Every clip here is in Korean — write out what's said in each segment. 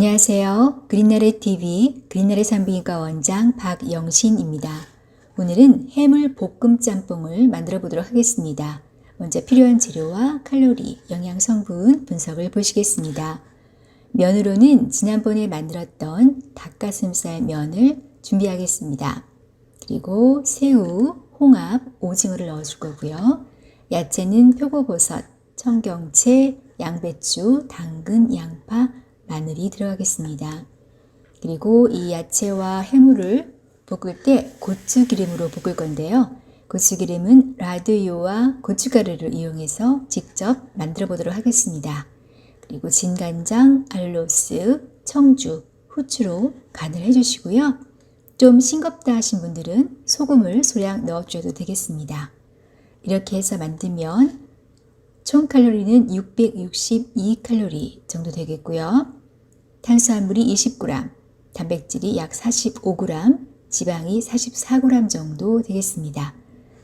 안녕하세요. 그린나래 TV 그린나래 산부인과 원장 박영신입니다. 오늘은 해물 볶음 짬뽕을 만들어 보도록 하겠습니다. 먼저 필요한 재료와 칼로리, 영양 성분 분석을 보시겠습니다. 면으로는 지난번에 만들었던 닭가슴살 면을 준비하겠습니다. 그리고 새우, 홍합, 오징어를 넣어줄 거고요. 야채는 표고버섯, 청경채, 양배추, 당근, 양파, 마늘이 들어가겠습니다. 그리고 이 야채와 해물을 볶을 때 고추기름으로 볶을 건데요. 고추기름은 라드요와 고춧가루를 이용해서 직접 만들어 보도록 하겠습니다. 그리고 진간장, 알로스, 청주, 후추로 간을 해주시고요. 좀 싱겁다 하신 분들은 소금을 소량 넣어줘도 되겠습니다. 이렇게 해서 만들면 총 칼로리는 662칼로리 정도 되겠고요. 탄수화물이 20g, 단백질이 약 45g, 지방이 44g 정도 되겠습니다.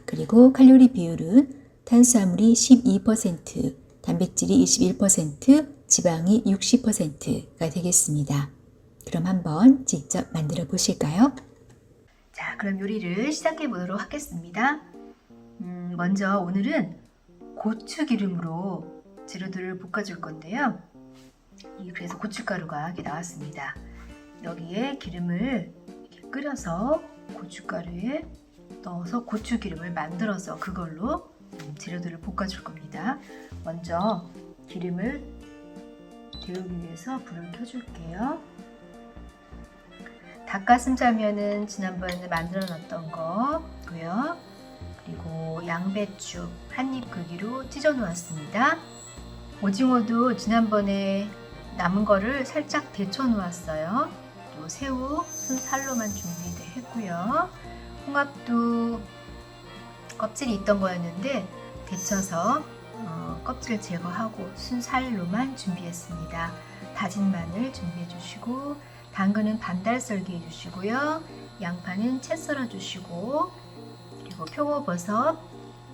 그리고 칼로리 비율은 탄수화물이 12%, 단백질이 21%, 지방이 60%가 되겠습니다. 그럼 한번 직접 만들어 보실까요? 자, 그럼 요리를 시작해 보도록 하겠습니다. 음, 먼저 오늘은 고추 기름으로 재료들을 볶아줄 건데요. 이- 그래서 고춧가루가 이렇게 나왔습니다. 여기에 기름을 끓여서 고춧가루에 넣어서 고추 기름을 만들어서 그걸로 음, 재료들을 볶아줄 겁니다. 먼저 기름을 데우기 위해서 불을 켜줄게요. 닭가슴살면은 지난번에 만들어 놨던 거고요. 그리고 양배추 한 입 크기로 찢어 놓았습니다. 오징어도 지난번에 남은 거를 살짝 데쳐 놓았어요. 또 새우 순살로만 준비했고요. 홍합도 껍질이 있던 거였는데 데쳐서 어, 껍질 제거하고 순살로만 준비했습니다. 다진 마늘 준비해 주시고 당근은 반달 썰기 해 주시고요. 양파는 채 썰어 주시고 그리고 표고버섯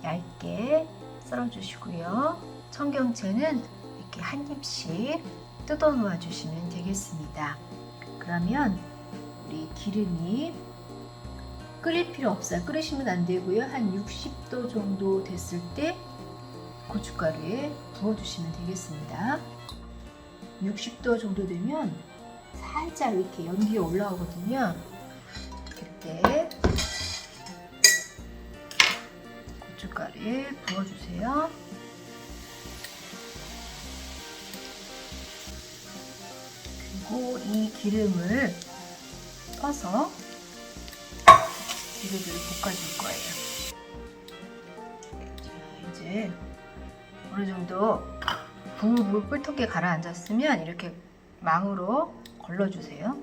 얇게 썰어 주시고요. 청경채는 이렇게 한 입씩 뜯어 놓아 주시면 되겠습니다. 그러면 우리 기름이 끓일 필요 없어요. 끓이시면 안 되고요. 한 60도 정도 됐을 때 고춧가루에 부어주시면 되겠습니다. 60도 정도 되면 살짝 이렇게 연기가 올라오거든요. 그때 고춧가루에 부어주세요. 그리고 이 기름을 떠서 재료들을 볶아줄 거예요. 자, 이제 어느 정도 부부 뿔통에 가라앉았으면 이렇게 망으로 걸러주세요.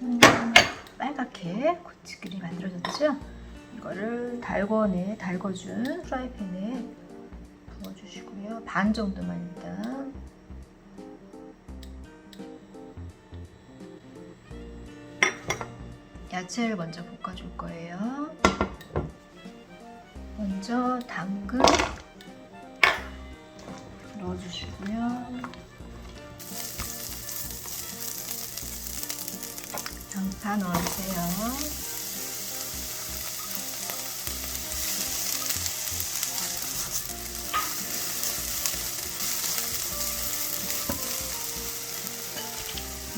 음, 빨갛게 고추기름이 만들어졌죠? 이거를 달궈내, 달궈준 프라이팬에 부어주시고요. 반 정도만 일단 야채를 먼저 볶아줄 거예요. 먼저 당근 넣어주시고요. 양파 넣어주세요.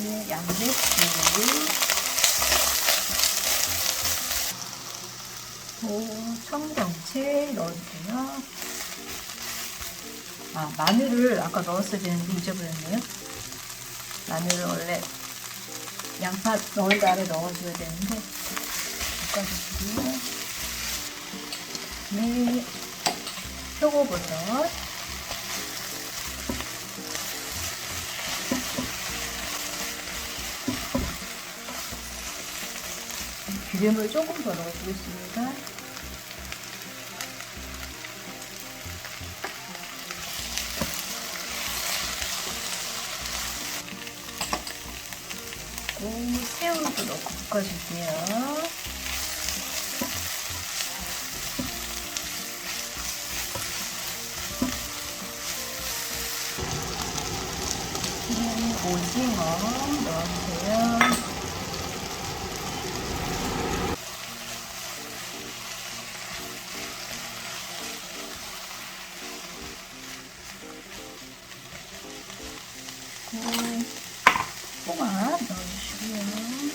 네, 양배추 오, 청경채 넣어주세요. 아, 마늘을 아까 넣었어야 되는데 잊어버렸네요. 마늘을 원래 양파 넣은 다음에 넣어줘야 되는데 볶아주시고요. 네, 표고버섯. 기름을 조금 더 넣어주겠습니다. 오, 새우도 넣고 볶아줄게요. 오징어 넣어 홍합 넣어주시고요.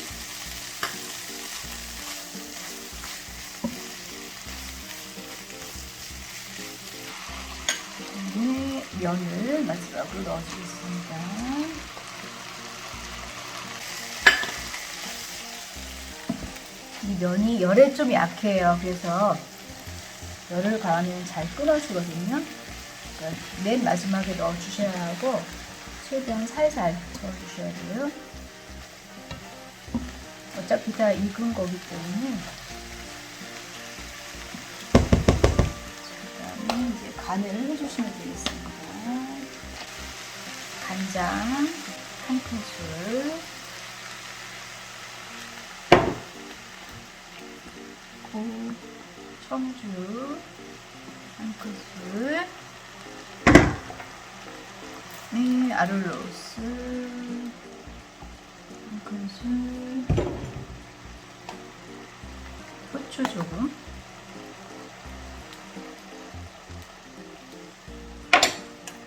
그다음에 면을 마지막으로 넣어주겠습니다. 이 면이 열에 좀 약해요. 그래서 열을 가하면 잘 끊어지거든요. 그러니까 맨 마지막에 넣어주셔야 하고 최대한 살살 저어주셔야 돼요. 어차피 다 익은 거기 때문에 그다음에 이제 간을 해주시면 되겠습니다. 간장 한 큰술, 고 청주 한 큰술, 아룰로스 한 큰술, 후추 조금.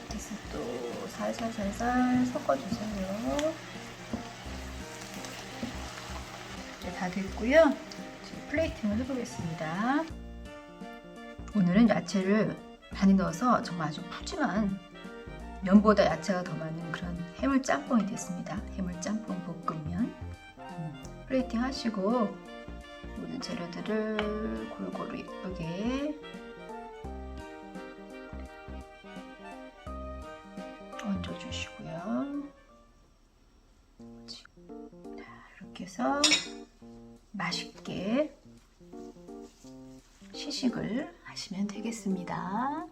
그래서 또 살살살살 섞어주세요. 이제 다 됐고요. 플레이팅을 해보겠습니다. 오늘은 야채를 많이 넣어서 정말 아주 푸짐한 면보다 야채가 더 많은 그런 해물 짬뽕이 됐습니다. 해물 짬뽕 볶음면. 음, 플레이팅 하시고 모든 재료들을 골고루 예쁘게 얹어주시고요. 자, 이렇게 해서 맛있게 시식을 하시면 되겠습니다.